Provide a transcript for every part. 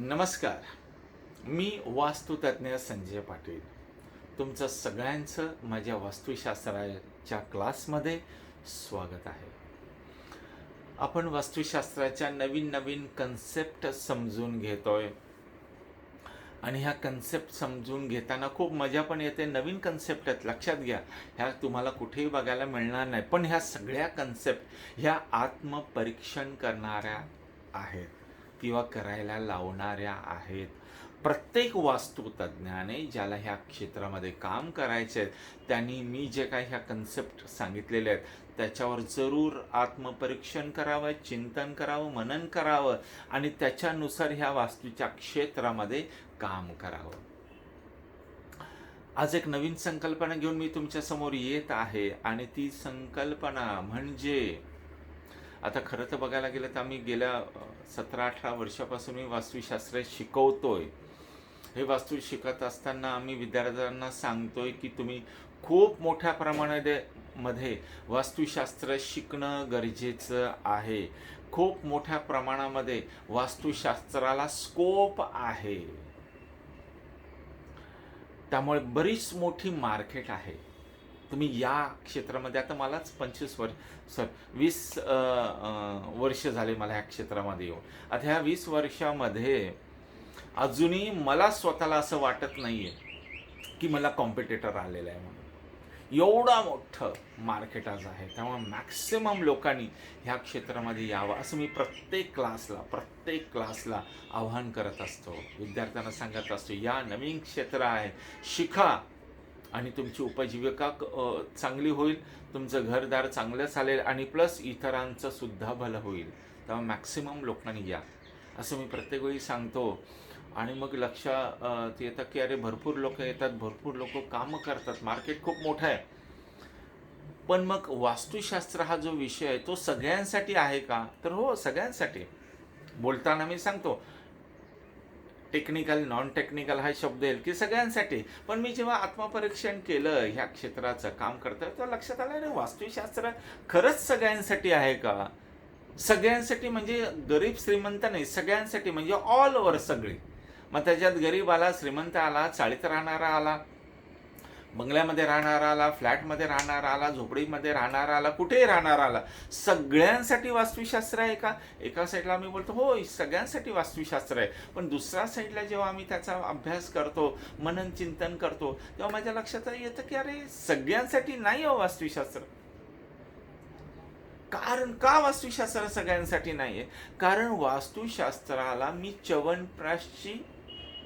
नमस्कार. मी वास्तुतज्ञ संजय पाटील. तुमचं सगळ्यांचं माझ्या वास्तुशास्त्राच्या क्लासमध्ये स्वागत आहे. आपण वास्तुशास्त्राच्या नवीन नवीन कन्सेप्ट समजून घेतोय. आणि ह्या कन्सेप्ट समजून घेताना खूप मजा पण येते. नवीन कन्सेप्ट आहेत लक्षात घ्या. ह्या तुम्हाला कुठेही बघायला मिळणार नाही. पण ह्या सगळ्या कन्सेप्ट ह्या आत्मपरीक्षण करणाऱ्या आहेत. किंवा करायला लावणाऱ्या आहेत. प्रत्येक वास्तुतज्ञाने ज्याला ह्या क्षेत्रामध्ये काम करायचे आहेत त्यांनी मी जे काही ह्या कन्सेप्ट सांगितलेले आहेत त्याच्यावर जरूर आत्मपरीक्षण करावं चिंतन करावं मनन करावं आणि त्याच्यानुसार ह्या वास्तूच्या क्षेत्रामध्ये काम करावं. आज एक नवीन संकल्पना घेऊन मी तुमच्यासमोर येत आहे आणि ती संकल्पना म्हणजे आता खरं तर बघायला गेलं तर आम्ही गेल्या सतरा अठरा वर्षापासून मी वास्तुशास्त्र शिकवतोय. हे वास्तू शिकत असताना आम्ही विद्यार्थ्यांना सांगतोय की तुम्ही खूप मोठ्या प्रमाणामध्ये मध्ये वास्तुशास्त्र शिकणं गरजेचं आहे. खूप मोठ्या प्रमाणामध्ये वास्तुशास्त्राला स्कोप आहे. त्यामुळे बरीच मोठी मार्केट आहे. तुम्ही या क्षेत्रामध्ये आता मलाच पंचवीस वर्ष सर वीस वर्ष झाले मला ह्या क्षेत्रामध्ये येऊन. आता ह्या वीस वर्षामध्ये अजूनही मला स्वतःला असं वाटत नाही आहे की मला कॉम्पिटेटर आलेला आहे म्हणून. एवढा मोठं मार्केट आज आहे त्यामुळे मॅक्सिमम लोकांनी ह्या क्षेत्रामध्ये यावं असं मी प्रत्येक क्लासला प्रत्येक क्लासला आव्हान करत असतो. विद्यार्थ्यांना सांगत असतो या नवीन क्षेत्र आहे शिका. आणि तुमची उपजीविका चांगली होईल तुमचं घरदार चांगलं चालेल आणि प्लस इतरांचं सुद्धा भलं होईल. तेव्हा मॅक्सिमम लोकांनी या. असं मी प्रत्येक वेळी सांगतो. आणि मग लक्षात येतं की अरे भरपूर लोक येतात भरपूर लोक कामं करतात. मार्केट खूप मोठं आहे. पण मग वास्तुशास्त्र हा जो विषय आहे तो सगळ्यांसाठी आहे का? तर हो सगळ्यांसाठी. बोलताना मी सांगतो टेक्निकल नॉन टेक्निकल हा शब्द येईल की सगळ्यांसाठी. पण मी जेव्हा आत्मपरीक्षण केलं ह्या क्षेत्राचं काम करतं तेव्हा लक्षात आलं अरे वास्तुशास्त्र खरंच सगळ्यांसाठी आहे का? सगळ्यांसाठी म्हणजे गरीब श्रीमंत नाही सगळ्यांसाठी म्हणजे ऑल ओव्हर सगळी. मग त्याच्यात गरीब आला श्रीमंत आला चाळीत राहणारा आला बंगल्यामध्ये राहणाराला फ्लॅटमध्ये राहणाराला झोपडीमध्ये राहणाराला कुठेही राहणाराला सगळ्यांसाठी वास्तुशास्त्र आहे का? एका साईडला आम्ही बोलतो हो सगळ्यांसाठी वास्तुशास्त्र आहे. पण दुसऱ्या साईडला जेव्हा आम्ही त्याचा अभ्यास करतो मनन चिंतन करतो तेव्हा माझ्या लक्षात येतं की अरे सगळ्यांसाठी नाही हो वास्तुशास्त्र. कारण का वास्तुशास्त्र सगळ्यांसाठी नाही आहे कारण वास्तुशास्त्राला मी च्यवनप्राशची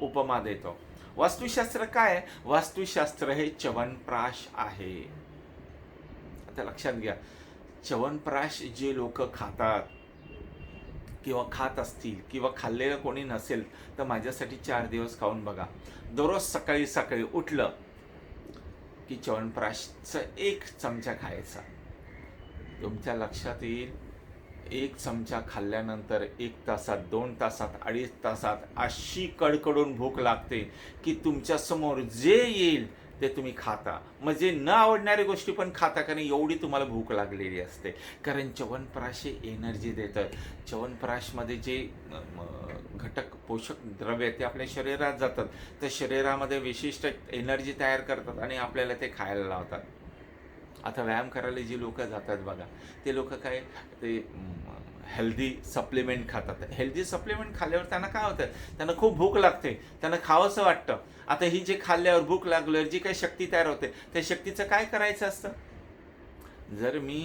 उपमा देतो. वास्तुशास्त्र काय वास्तुशास्त्र हे च्यवनप्राश आहे. आता लक्षात घ्या. च्यवनप्राश जे लोक खातात किंवा खात असतील किंवा खाल्लेलं कोणी नसेल तर माझ्यासाठी चार दिवस खाऊन बघा. दररोज सकाळी सकाळी उठलं की च्यवनप्राशचं एक चमचा खायचा. तुमच्या लक्षात येईल? एक चमचा खाल्ल्यानंतर एक तासात दोन तासात अडीच तासात अशी कडकडून भूक लागते की तुमच्यासमोर जे येईल ते तुम्ही खाता. म्हणजे न आवडणाऱ्या गोष्टी पण खाता कारण एवढी तुम्हाला भूक लागलेली असते. कारण च्यवनप्राश हे एनर्जी देतं च्यवनप्राशमध्ये जे घटक पोषक द्रव्य ते आपल्या शरीरात जातात. तर शरीरामध्ये विशिष्ट एनर्जी तयार करतात आणि आपल्याला ते खायला लावतात. आता व्यायाम करायला जी लोक जातात बघा ते लोक काय ते हेल्दी सप्लिमेंट खातात. हेल्दी सप्लिमेंट खाल्ल्यावर त्यांना काय होतं? त्यांना खूप भूक लागते. त्यांना खावंसं वाटतं. आता ही जे खाल्ल्यावर भूक लागल्यावर जी काही शक्ती तयार होते त्या शक्तीचं काय करायचं असतं? जर मी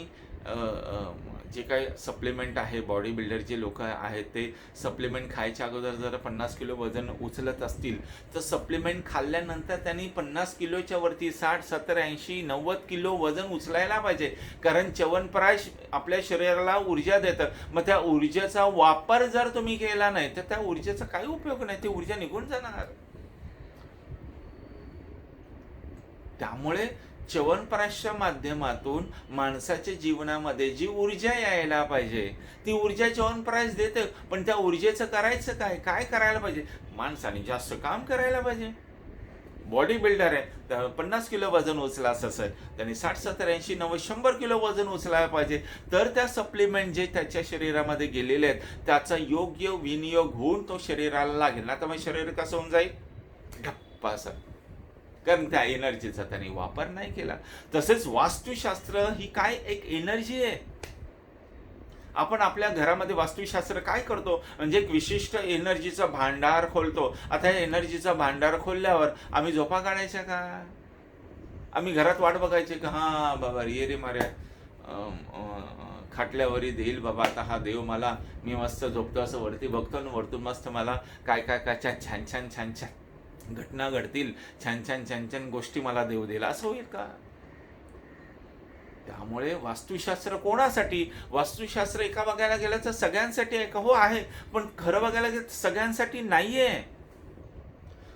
जे काही सप्लिमेंट आहे बॉडी बिल्डर जे लोक आहेत ते सप्लिमेंट खायच्या अगोदर जर पन्नास किलो वजन उचलत असतील तर सप्लिमेंट खाल्ल्यानंतर त्यांनी पन्नास किलोच्या वरती साठ सत्तर ऐंशी नव्वद किलो वजन उचलायला पाहिजे. कारण चवनप्राश आपल्या शरीराला ऊर्जा देतं मग त्या ऊर्जेचा वापर जर तुम्ही केला नाही तर त्या ऊर्जेचा काही उपयोग नाही. ती ऊर्जा निघून जाणार. त्यामुळे च्यवनप्राशच्या माध्यमातून माणसाच्या जीवनामध्ये जी ऊर्जा यायला पाहिजे ती ऊर्जा च्यवनप्राश देते पण त्या ऊर्जेचं करायचं काय? काय करायला पाहिजे? माणसाने जास्त काम करायला पाहिजे. बॉडी बिल्डर आहे तर पन्नास किलो वजन उचलायचं असेल त्यांनी साठ सत्तर ऐंशी नव्वद शंभर किलो वजन उचलायला पाहिजे. तर त्या सप्लिमेंट जे त्याच्या शरीरामध्ये गेलेले आहेत त्याचा योग्य विनियोग होऊन तो शरीराला लागेल. ना तर मग शरीर कसं होऊन जाईल? गप्पा सर. कारण त्या एनर्जीचा त्याने वापर नाही केला. तसेच वास्तुशास्त्र ही काय एक एनर्जी आहे? आपण आपल्या घरामध्ये वास्तुशास्त्र काय करतो? म्हणजे एक विशिष्ट एनर्जीचा भांडार खोलतो. आता या एनर्जीचा भांडार खोलल्यावर आम्ही झोपा काढायच्या का? आम्ही घरात वाट बघायचे का? हा बाबा ये रे माऱ्या. खाटल्यावरी देईल बाबा आता हा देव मला मी मस्त झोपतो असं वरती बघतो आणि वरतून मस्त मला काय काय काय छान छान छान छान छान. घटना घडतील छान छान छान छान गोष्टी मला देव देईल असं होईल का? त्यामुळे वास्तुशास्त्र कोणासाठी? वास्तुशास्त्र एका बघायला गेलं तर सगळ्यांसाठी आहे का? हो आहे. पण खरं बघायला गेलं सगळ्यांसाठी सगळ्यांसाठी नाहीये.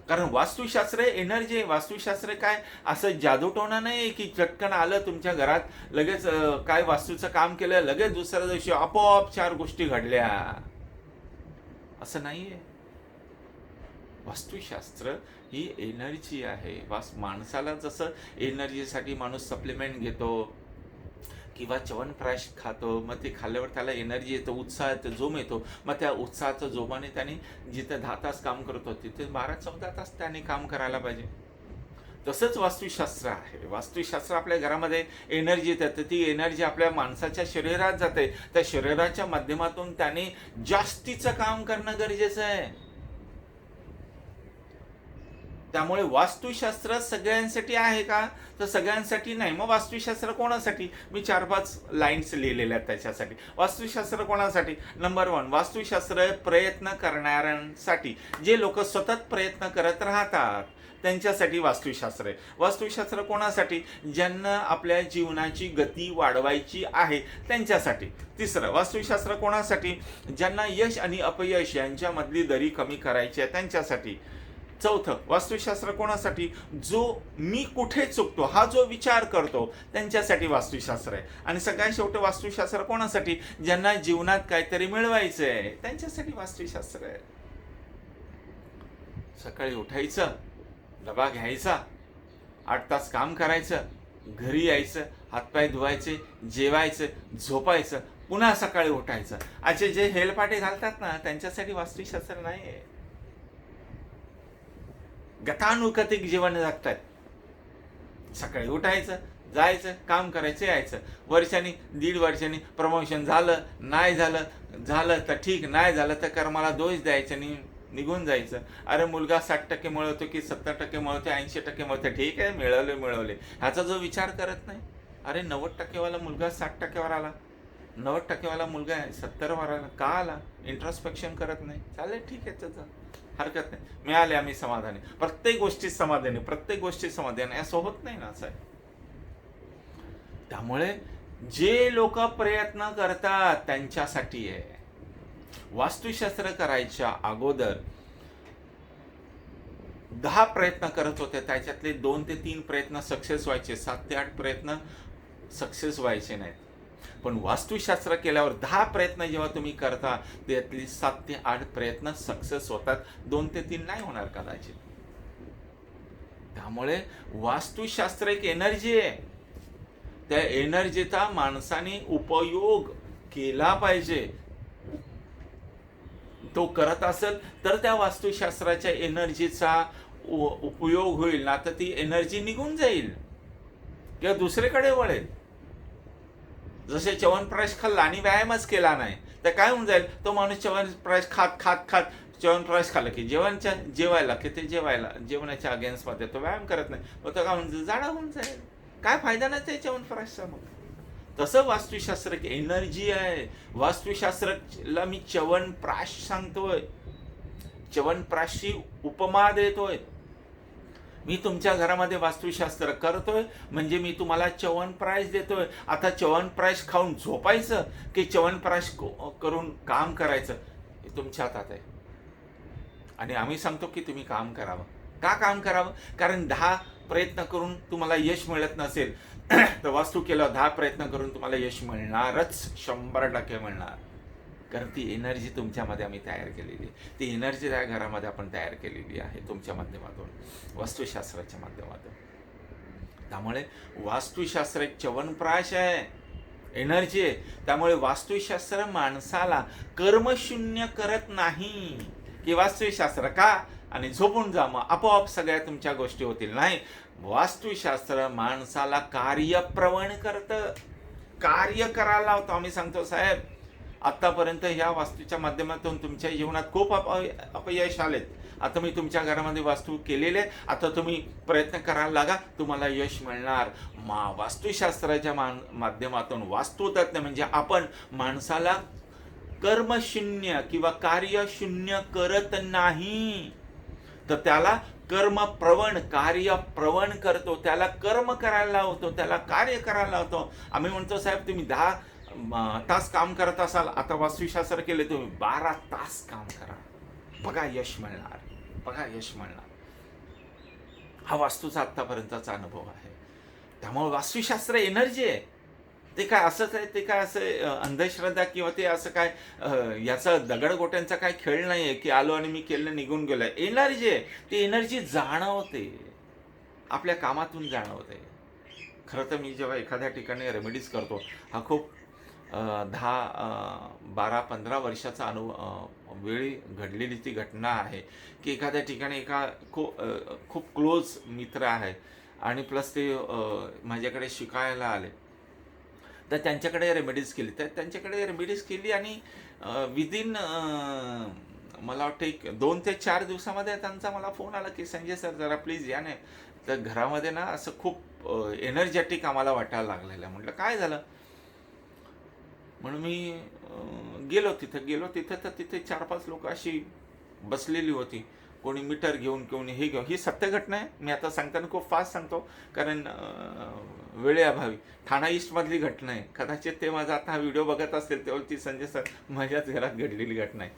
कारण वास्तुशास्त्र एनर्जी आहे. वास्तुशास्त्र काय? असं जादूटोणा नाही की चटकन आलं तुमच्या घरात लगेच काय वास्तूचं काम केलं लगेच दुसऱ्या दिवशी आपोआप चार गोष्टी घडल्या. असं नाही आहे वास्तुशास्त्र ही एनर्जी आहे. वास माणसाला जसं एनर्जीसाठी माणूस सप्लिमेंट घेतो किंवा च्यवनप्राश खातो मग ते खाल्ल्यावर त्याला एनर्जी येतो उत्साह येतो जोम येतो. मग त्या उत्साहाच्या जोमाने त्याने जिथे दहा तास काम करतो तिथे बारा चौदा तास त्याने काम करायला पाहिजे. तसंच वास्तुशास्त्र आहे. वास्तुशास्त्र आपल्या घरामध्ये एनर्जी येतात तर ती एनर्जी आपल्या माणसाच्या शरीरात जाते. त्या शरीराच्या माध्यमातून त्याने जास्तीचं काम करणं गरजेचं आहे. त्यामुळे वास्तुशास्त्र सगळ्यांसाठी आहे का? तर सगळ्यांसाठी नाही. मग वास्तुशास्त्र कोणासाठी? मी चार पाच लाईन्स लिहिलेल्या आहेत त्याच्यासाठी. वास्तुशास्त्र कोणासाठी? नंबर वन वास्तुशास्त्र प्रयत्न करणाऱ्यांसाठी. जे लोक सतत प्रयत्न करत राहतात त्यांच्यासाठी वास्तुशास्त्र आहे. वास्तुशास्त्र कोणासाठी? ज्यांना आपल्या जीवनाची गती वाढवायची आहे त्यांच्यासाठी. तिसरं वास्तुशास्त्र कोणासाठी? ज्यांना यश आणि अपयश यांच्यामधली दरी कमी करायची आहे त्यांच्यासाठी. चौथं वास्तुशास्त्र कोणासाठी? जो मी कुठे चुकतो हा जो विचार करतो त्यांच्यासाठी वास्तुशास्त्र आहे. आणि सगळ्यात शेवटी वास्तुशास्त्र कोणासाठी? ज्यांना जीवनात काहीतरी मिळवायचं आहे त्यांच्यासाठी वास्तुशास्त्र आहे. सकाळी उठायचं डबा घ्यायचा आठ तास काम करायचं घरी यायचं हातपाय धुवायचे जेवायचं झोपायचं पुन्हा सकाळी उठायचं. असे जे हेलपाटे घालतात ना त्यांच्यासाठी वास्तुशास्त्र नाही आहे गतानुगतिक जीवन जगतायत. सकाळी उठायचं जायचं काम करायचं यायचं. वर्षांनी दीड वर्षांनी प्रमोशन झालं नाही झालं झालं तर ठीक नाही झालं तर कर्माला दोष द्यायचं आणि निघून जायचं. अरे मुलगा साठ टक्के मिळवतो की सत्तर टक्के मिळवतो ऐंशी टक्के मिळवतो ठीक आहे मिळवले मिळवले. ह्याचा जो विचार करत नाही अरे नव्वद टक्केवाला मुलगा साठ टक्केवर आला. नव्वद टक्केवाला मुलगा आहे सत्तर वाराला का आला? इंट्रोस्पेक्शन करत नाही. चालेल ठीक आहे त्याचं हरकत नाही. मिळाले आम्ही समाधानी. प्रत्येक गोष्टीत समाधानी प्रत्येक गोष्टीत समाधानी. या सोबत नाही ना असं आहे त्यामुळे जे लोक प्रयत्न करतात त्यांच्यासाठी आहे. वास्तुशास्त्र करायच्या अगोदर दहा प्रयत्न करत होते. त्याच्यातले दोन ते तीन प्रयत्न सक्सेस व्हायचे. सात ते आठ प्रयत्न सक्सेस व्हायचे नाहीत. पण वास्तुशास्त्र केल्यावर दहा प्रयत्न जेव्हा तुम्ही करता त्यातली सात ते आठ प्रयत्न सक्सेस होतात. दोन ते तीन नाही होणार कदाचित. त्यामुळे वास्तुशास्त्र एक एनर्जी आहे. त्या एनर्जीचा माणसाने उपयोग केला पाहिजे. तो करत असेल तर त्या वास्तुशास्त्राच्या एनर्जीचा उपयोग होईल. ना तर ती एनर्जी निघून जाईल. किंवा दुसरीकडे वळेल. जसे च्यवनप्राश खाल्ला आणि व्यायामच केला नाही तर काय होऊन जाईल? तो माणूस च्यवनप्राश खात खात खात च्यवनप्राश खाल्लं की जेवणच्या जेवायला की ते जेवायला जेवणाच्या अगेन्स्टमध्ये तो व्यायाम करत नाही. मग तो काय होऊन जाडा होऊन जाईल. काय फायदा नाही ते च्यवनप्राशचा मग? तसं वास्तुशास्त्र एनर्जी आहे. वास्तुशास्त्रला मी च्यवनप्राश सांगतोय. च्यवनप्राशची उपमा देतोय. मी तुमच्या घरामध्ये वास्तुशास्त्र करतोय म्हणजे मी तुम्हाला च्यवनप्राश देतोय. आता च्यवनप्राश खाऊन झोपायचं की च्यवनप्राश करून काम करायचं? हे तुमच्या हातात आहे. आणि आम्ही सांगतो की तुम्ही काम करावं. का काम करावं? कारण दहा प्रयत्न करून तुम्हाला यश मिळत नसेल. तर वास्तू केलं दहा प्रयत्न करून तुम्हाला यश मिळणारच. शंभर टक्के मिळणार. कारण ती एनर्जी तुमच्यामध्ये आम्ही तयार केलेली आहे. ती एनर्जी त्या घरामध्ये आपण तयार केलेली आहे तुमच्या माध्यमातून वास्तुशास्त्राच्या माध्यमातून. त्यामुळे वास्तुशास्त्र एक च्यवनप्राश आहे. एनर्जी आहे. त्यामुळे वास्तुशास्त्र माणसाला कर्मशून्य करत नाही. की वास्तुशास्त्र का? आणि झोपून जा मग. आपोआप सगळ्या तुमच्या गोष्टी होतील. नाही. वास्तुशास्त्र माणसाला कार्यप्रवण करतं. कार्य करायला लावतो. आम्ही सांगतो साहेब आत्तापर्यंत ह्या वास्तूच्या माध्यमातून तुमच्या जीवनात खूप अप अपयश आलेत. आता मी तुमच्या घरामध्ये वास्तू केलेले आता तुम्ही प्रयत्न करायला लागा तुम्हाला यश मिळणार. मा वास्तुशास्त्राच्या मान माध्यमातून वास्तुतज्ञ म्हणजे आपण माणसाला कर्मशून्य किंवा कार्यशून्य करत नाही. तर त्याला कर्मप्रवण कार्य प्रवण करतो. त्याला कर्म करायला लावतो त्याला कार्य करायला लावतो. आम्ही म्हणतो साहेब तुम्ही दहा तास काम करत असाल आता वास्तुशास्त्र केले तुम्ही बारा तास काम करा. बघा यश मिळणार. बघा यश मिळणार. हा वास्तूचा आत्तापर्यंतचा अनुभव आहे. त्यामुळे वास्तुशास्त्र एनर्जी आहे. ते काय असंच आहे ते काय असं अंधश्रद्धा किंवा ते असं काय याचा दगडगोट्यांचा काय खेळ नाही आहे की आलो आणि मी केलं निघून गेलो एनर्जी आहे. ती एनर्जी जाणवते. आपल्या कामातून जाणवते. खरं तर मी जेव्हा एखाद्या ठिकाणी रेमेडीज करतो हा खूप दहा बारा पंधरा वर्षाचा अनु वेळी घडलेली ती घटना आहे की एखाद्या ठिकाणी एका खूप खूप क्लोज मित्र आहे आणि प्लस ते माझ्याकडे शिकायला आले. तर त्यांच्याकडे रेमेडीज केली. तर त्यांच्याकडे रेमेडीज केली आणि विदिन मला वाटतं एक दोन ते चार दिवसामध्ये त्यांचा मला फोन आला की संजय सर जरा प्लीज या नाही तर घरामध्ये ना असं खूप एनर्जेटिक आम्हाला वाटायला लागलेलं आहे. म्हटलं काय झालं? म्हणून मी गेलो तिथं गेलो तिथं तर तिथे चार पाच लोक अशी बसलेली होती. कोणी मीटर घेऊन कोणी हे घेऊन. ही सत्य घटना आहे. मी आता सांगताना खूप फास्ट सांगतो. कारण वेळेअभावी ठाणा ईस्टमधली घटना आहे. कदाचित ते माझा आता हा व्हिडिओ बघत असतील तेव्हा ती संजय सर माझ्याच घरात घडलेली घटना आहे.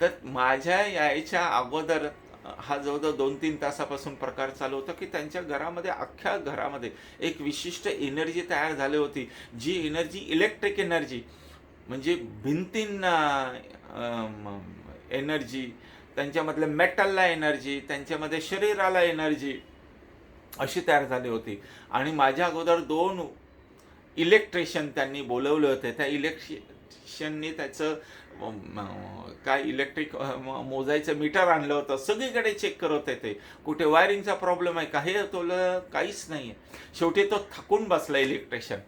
तर माझ्या यायच्या अगोदर हा जवळजवळ दोन तीन तासापासून प्रकार चालू होता की त्यांच्या घरामध्ये अख्ख्या घरामध्ये एक विशिष्ट एनर्जी तयार झाली होती जी एनर्जी इलेक्ट्रिक एनर्जी म्हणजे भिंतींना एनर्जी त्यांच्यामधल्या मेटलला एनर्जी त्यांच्यामध्ये शरीराला एनर्जी अशी तयार झाली होती. आणि माझ्या अगोदर दोन इलेक्ट्रिशियन त्यांनी बोलवले होते. त्या इलेक्ट्रिशियनने त्याचं काय इलेक्ट्रिक मोजायचं मीटर आणलं होतं. सगळीकडे चेक करत येते ते. कुठे वायरिंगचा प्रॉब्लेम आहे काही हे तोलं काहीच नाही आहे शेवटी तो थकून बसला इलेक्ट्रिशियन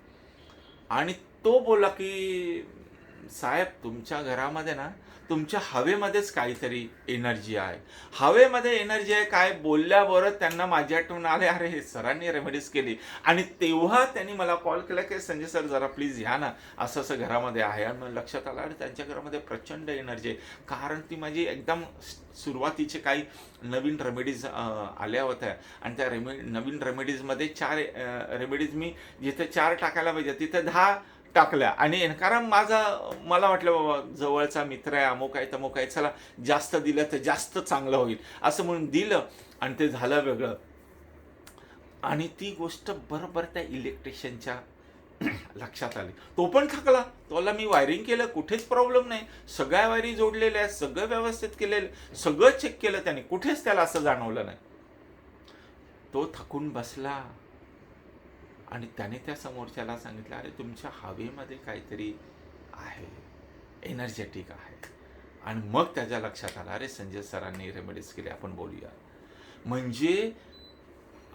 आणि तो बोला की साहेब तुमच्या घरामध्ये ना तुमच्या हवेमध्येच काहीतरी एनर्जी आहे. हवेमध्ये एनर्जी आहे काय बोलल्याबरोबर त्यांना माझ्या आठवण आले अरे हे सरांनी रेमेडीज केली. आणि तेव्हा त्यांनी मला कॉल केला की संजय सर जरा प्लीज या ना. असं असं घरामध्ये आहे. आणि मला लक्षात आलं आणि त्यांच्या घरामध्ये प्रचंड एनर्जी आहे. कारण ती माझी एकदम सुरुवातीचे काही नवीन रेमेडीज आल्या होत्या. आणि त्या रेमे नवीन रेमेडीजमध्ये चार रेमेडीज मी जिथे चार टाकायला पाहिजे तिथे दहा टाकल्या. आणि कारण माझा मला वाटलं बाबा जवळचा मित्र आहे अमुक आहे तमुक आहे चला जास्त दिलं तर जास्त चांगलं होईल. असं म्हणून दिलं आणि ते झालं वेगळं. आणि ती गोष्ट बरोबर त्या इलेक्ट्रिशियनच्या लक्षात आली. तो पण थकला. तोला मी वायरिंग केलं कुठेच प्रॉब्लेम नाही. सगळ्या वायरी जोडलेल्या आहेत सगळं व्यवस्थित केलेलं सगळं चेक केलं त्याने. कुठेच त्याला असं जाणवलं नाही. तो थकून बसला. आणि त्याने त्या समोरच्याला सांगितलं अरे तुमच्या हवेमध्ये काहीतरी आहे एनर्जेटिक आहे. आणि मग त्याच्या लक्षात आलं अरे संजय सरांनी रेमेडीज केली आपण बोलूया. म्हणजे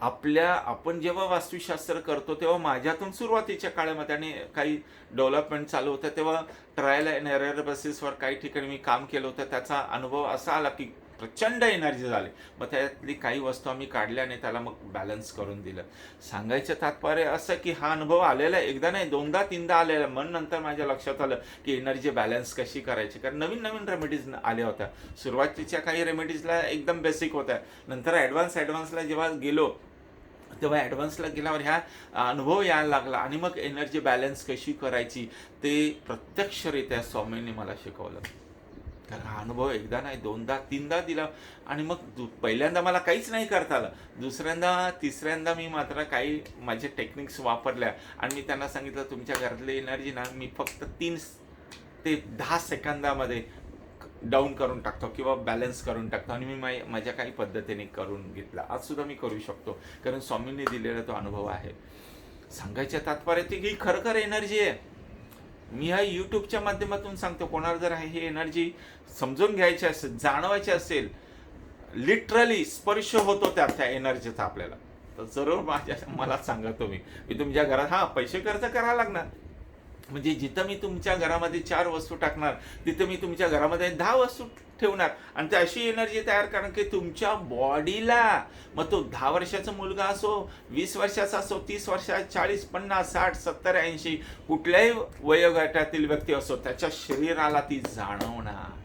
आपल्या आपण जेव्हा वास्तुशास्त्र करतो तेव्हा माझ्यातून सुरुवातीच्या काळामध्ये आणि काही डेव्हलपमेंट चालू होतं तेव्हा ट्रायल अँड एरर बेसिसवर काही ठिकाणी मी काम केलं होतं त्याचा अनुभव असा आला की प्रचंड एनर्जी झाली. मग त्यातली काही वस्तू आम्ही काढल्याने त्याला मग बॅलन्स करून दिलं. सांगायचं तात्पर्य असं की हा अनुभव आलेला आहे. एकदा नाही दोनदा तीनदा आलेला मन नंतर माझ्या लक्षात आलं की एनर्जी बॅलन्स कशी करायची? कारण नवीन नवीन रेमेडीज आल्या होत्या. सुरुवातीच्या काही रेमेडीजला एकदम बेसिक होत्या. नंतर ॲडव्हान्स ॲडव्हान्सला जेव्हा गेलो तेव्हा ॲडव्हान्सला गेल्यावर ह्या अनुभव यायला लागला. आणि मग एनर्जी बॅलन्स कशी करायची? ते प्रत्यक्षरित्या स्वामींनी मला शिकवलं. तर हा अनुभव एकदा नाही दोनदा तीनदा दिला. आणि मग दु पहिल्यांदा मला काहीच नाही करता आलं. दुसऱ्यांदा तिसऱ्यांदा मी मात्र काही माझे टेक्निक्स वापरल्या. आणि मी त्यांना सांगितलं तुमच्या घरातली एनर्जी ना मी फक्त तीन ते दहा सेकंदामध्ये डाऊन करून टाकतो किंवा बॅलन्स करून टाकतो. आणि मी मा- माझ्या काही पद्धतीने करून घेतला. आजसुद्धा मी करू शकतो. कारण स्वामींनी दिलेला तो अनुभव आहे. सांगायच्या तात्पर्य ते की खरखर एनर्जी आहे. मी हा यूट्यूबच्या माध्यमातून सांगतो कोणाला जर हे एनर्जी समजून घ्यायची असेल जाणवायची असेल लिटरली स्पर्श होतो त्या त्या एनर्जीचा आपल्याला. तर जरूर माझ्या मला सांगा तुम्ही. मी तुमच्या घरात हा पैसे खर्च करावा लागणार. म्हणजे जिथं मी तुमच्या घरामध्ये चार वस्तू टाकणार तिथं मी तुमच्या घरामध्ये दहा वस्तू ठेवणार. आणि ते अशी एनर्जी तयार कारण की तुमच्या बॉडीला मग तो दहा वर्षाचा मुलगा असो वीस वर्षाचा असो तीस वर्षा चाळीस पन्नास साठ सत्तर ऐंशी कुठल्याही वयोगटातील व्यक्ती असो त्याच्या शरीराला ती जाणवणार.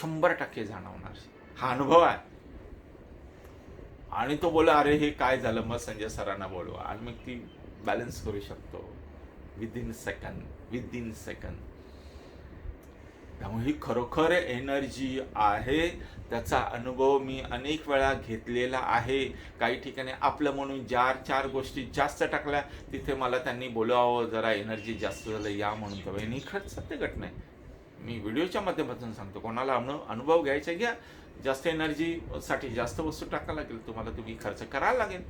शंभर टक्के जाणवणार. हा अनुभव आहे. आणि तो बोला अरे हे काय झालं? मग संजय सरांना बोलवा. आणि मग ती बॅलन्स करू शकतो. विदिन सेकंद विदिन सेकंद त्यामुळे ही खरोखर एनर्जी आहे. त्याचा अनुभव मी अनेक वेळा घेतलेला आहे. काही ठिकाणी आपलं म्हणून चार चार गोष्टी जास्त टाकल्या तिथे मला त्यांनी बोलावं जरा एनर्जी जास्त झालं या म्हणून तर. ही खरंच सत्य घटना आहे. मी व्हिडिओच्या माध्यमातून सांगतो कोणाला अनु अनुभव घ्यायचा घ्या. जास्त एनर्जीसाठी जास्त वस्तू टाकायला लागेल तुम्हाला तुम्ही खर्च करावा लागेल.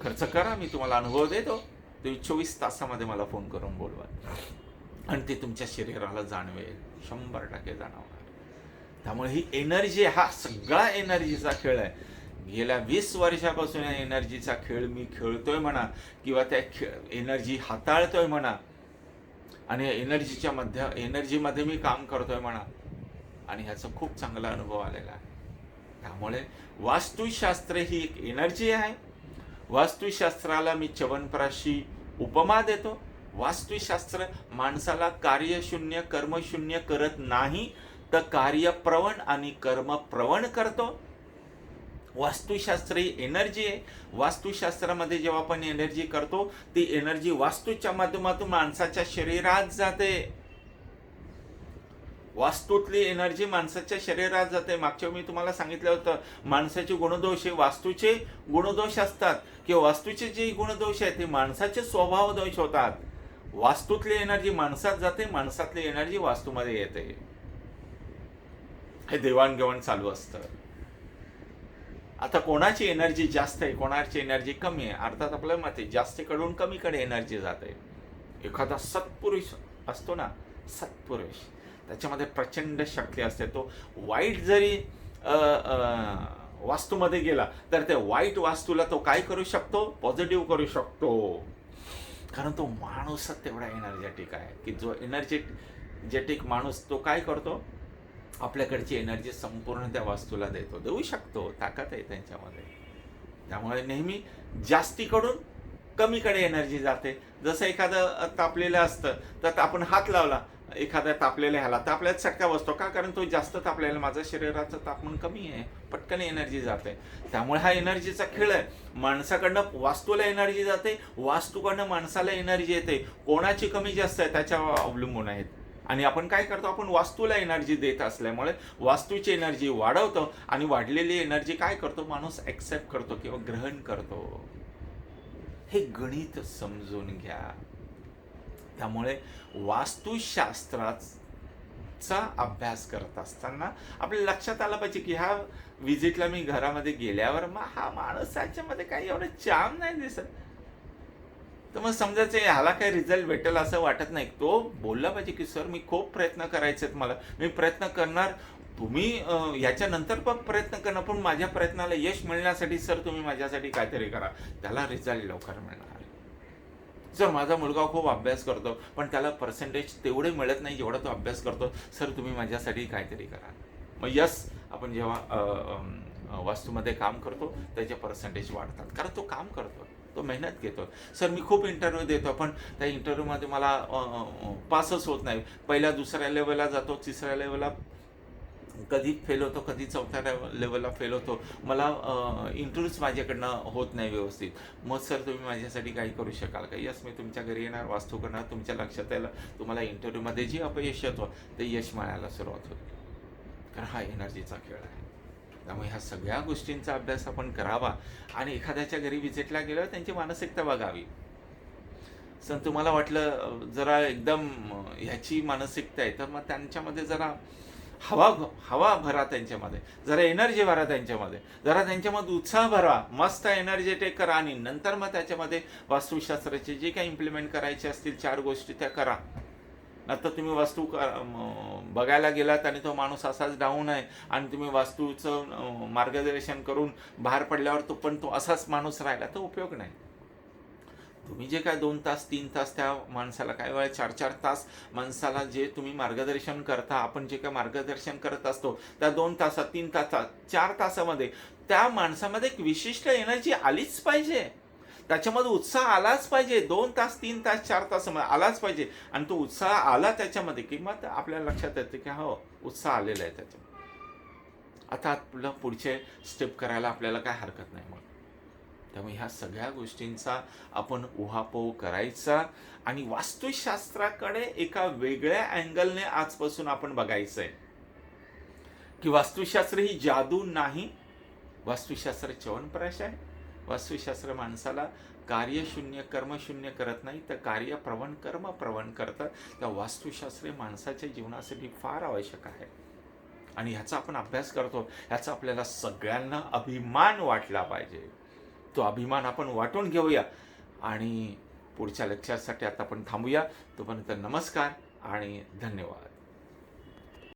खर्च करा मी तुम्हाला अनुभव देतो. तुम्ही चोवीस तासामध्ये मला फोन करून बोलवा. आणि ते तुमच्या शरीराला जाणवेल. शंभर टक्के जाणवणार. त्यामुळे ही एनर्जी हा सगळा एनर्जीचा खेळ आहे. गेल्या वीस वर्षापासून या एनर्जीचा खेळ मी खेळतोय म्हणा किंवा त्या खेळ एनर्जी हाताळतोय म्हणा. आणि एनर्जीच्या मध्य एनर्जीमध्ये मी काम करतोय म्हणा. आणि ह्याचा खूप चांगला अनुभव आलेला आहे. त्यामुळे वास्तुशास्त्र ही एक एनर्जी आहे. वास्तुशास्त्राला मी च्यवनप्राशी उपमा देतो. वास्तुशास्त्र माणसाला कार्यशून्य कर्मशून्य करत नाही तर कार्यप्रवण आणि कर्मप्रवण करतो. वास्तुशास्त्र ही एनर्जी आहे. वास्तुशास्त्रामध्ये जेव्हा आपण एनर्जी करतो ती एनर्जी वास्तूच्या माध्यमातून माणसाच्या शरीरात जाते. वास्तूतली एनर्जी माणसाच्या शरीरात जाते. मागच्या मी तुम्हाला सांगितलं होतं माणसाचे गुणदोष हे वास्तूचे गुणदोष असतात. किंवा वास्तूचे जे गुणदोष आहेत ते माणसाचे स्वभाव दोष होतात. वास्तूतली एनर्जी माणसात जाते माणसातली एनर्जी वास्तूमध्ये येते. हे देवाणघेवाण चालू असतं. आता कोणाची एनर्जी जास्त आहे कोणाची एनर्जी कमी आहे? अर्थात आपलं मते जास्तकडून जास्तीकडून कमीकडे एनर्जी जाते. एखादा सत्पुरुष असतो ना सत्पुरुष. त्याच्यामध्ये प्रचंड शक्ती असते. तो वाईट जरी वास्तूमध्ये गेला तर त्या वाईट वास्तूला तो काय करू शकतो? पॉझिटिव्ह करू शकतो. कारण तो माणूसच तेवढा एनर्जेटिक आहे की जो एनर्जेटिक माणूस तो काय करतो? आपल्याकडची एनर्जी संपूर्ण त्या वास्तूला देतो. देऊ शकतो. ताकद आहे त्यांच्यामध्ये. त्यामुळे नेहमी जास्तीकडून कमीकडे एनर्जी जाते. जसं एखादं तापलेलं असतं तर आपण हात लावला एखाद्या तापलेल्या ह्याला. तर सटका बसतो. का? कारण तो जास्त तापलेला माझं शरीराचं तापमान कमी आहे. पटकन एनर्जी जाते. त्यामुळे हा एनर्जीचा खेळ आहे. माणसाकडनं वास्तूला एनर्जी जाते. वास्तूकडनं माणसाला एनर्जी येते. कोणाची कमी जास्त आहे त्याच्यावर अवलंबून आहेत. आणि आपण काय करतो? आपण वास्तूला एनर्जी देत असल्यामुळे वास्तूची एनर्जी वाढवतो आणि वाढलेली एनर्जी काय करतो? माणूस ऍक्सेप्ट करतो किंवा ग्रहण करतो. हे गणित समजून घ्या. त्यामुळे वास्तुशास्त्राचा अभ्यास करत असताना आपल्या लक्षात आलं पाहिजे की ह्या विजिटला मी घरामध्ये गेल्यावर मग हा माणूस त्याच्यामध्ये काही एवढं चाम नाही दिसत. तर मग समजायचं ह्याला काही रिझल्ट भेटेल असं वाटत नाही. तो बोलला पाहिजे की सर मी खूप प्रयत्न करायचे आहेत मला. मी प्रयत्न करणार. तुम्ही याच्यानंतर पण प्रयत्न करणार पण माझ्या प्रयत्नाला यश मिळण्यासाठी सर तुम्ही माझ्यासाठी काहीतरी करा. त्याला रिझल्ट लवकर मिळणार. सर माझा मुलगा खूप अभ्यास करतो पण त्याला पर्सेंटेज तेवढे मिळत नाही जेवढा तो अभ्यास करतो सर तुम्ही माझ्यासाठी काहीतरी करा. मग यस आपण जेव्हा वास्तूमध्ये काम करतो त्याचे पर्सेंटेज वाढतात. कारण तो काम करतो तो मेहनत घेतो. सर मी खूप इंटरव्ह्यू देतो पण त्या इंटरव्ह्यूमध्ये मला पासच होत नाही. पहिल्या दुसऱ्या लेवलला जातो तिसऱ्या लेवलला कधी फेल होतो कधी चौथ्या लेवलला फेल होतो. मला इंटरव्ह्यूज माझ्याकडनं होत नाही व्यवस्थित. मग सर तुम्ही माझ्यासाठी काही करू शकाल का? यस मी तुमच्या घरी येणार वास्तू करणार. तुमच्या लक्षात यायला तुम्हाला इंटरव्ह्यूमध्ये जे अपयश येतो ते यश मिळायला सुरुवात होते. कारण हा एनर्जीचा खेळ आहे. त्यामुळे ह्या सगळ्या गोष्टींचा अभ्यास आपण करावा. आणि एखाद्याच्या घरी विजिटला गेल्यावर त्यांची मानसिकता बघावी. सर तुम्हाला वाटलं जरा एकदम ह्याची मानसिकता आहे तर मग त्यांच्यामध्ये जरा हवा हवा भरा त्यांच्यामध्ये. जरा एनर्जी भरा त्यांच्यामध्ये. जरा त्यांच्यामध्ये उत्साह भरा. मस्त एनर्जेटिक करा आणि नंतर मग त्याच्यामध्ये वास्तुशास्त्राचे जे काही इम्प्लिमेंट करायचे असतील चार गोष्टी त्या करा. आता तुम्ही वास्तू बघायला गेलात आणि तो माणूस असाच डाऊन आहे आणि तुम्ही वास्तूचं मार्गदर्शन करून बाहेर पडल्यावर तो पण तो असाच माणूस राहिला तर उपयोग नाही. तुम्ही जे काय दोन तास तीन तास त्या माणसाला काय वेळा चार चार तास माणसाला जे तुम्ही मार्गदर्शन करता आपण जे काय मार्गदर्शन करत असतो त्या दोन तासात तीन तासात चार तासामध्ये त्या माणसामध्ये एक विशिष्ट एनर्जी आलीच पाहिजे. त्याच्यामध्ये उत्साह आलाच पाहिजे. दोन तास तीन तास चार तासामध्ये आलाच पाहिजे. आणि तो उत्साह आला त्याच्यामध्ये की मग आपल्याला लक्षात येतं की हो उत्साह आलेला आहे त्याच्यामध्ये. आता आपलं पुढचे स्टेप करायला आपल्याला काय हरकत नाही मग. त्यामुळे ह्या सगळ्या गोष्टींचा आपण उहापोह करायचा आणि वास्तुशास्त्राकडे एका वेगळ्या अँगलने आजपासून आपण बघायचं आहे की वास्तुशास्त्र ही जादू नाही वास्तुशास्त्र च्यवनप्राश आहे. वास्तुशास्त्र माणसाला कार्यशून्य कर्मशून्य करत नाही तर कार्य प्रवण कर्म प्रवण करतं. त्या वास्तुशास्त्र माणसाच्या जीवनासाठी फार आवश्यक आहे. आणि ह्याचा आपण अभ्यास करतो. ह्याचा आपल्याला सगळ्यांना अभिमान वाटला पाहिजे. तो अभिमान आपण वाटून घेऊया. आणि पुढच्या लेक्चरसाठी आता आपण थांबूया. तोपर्यंत नमस्कार आणि धन्यवाद.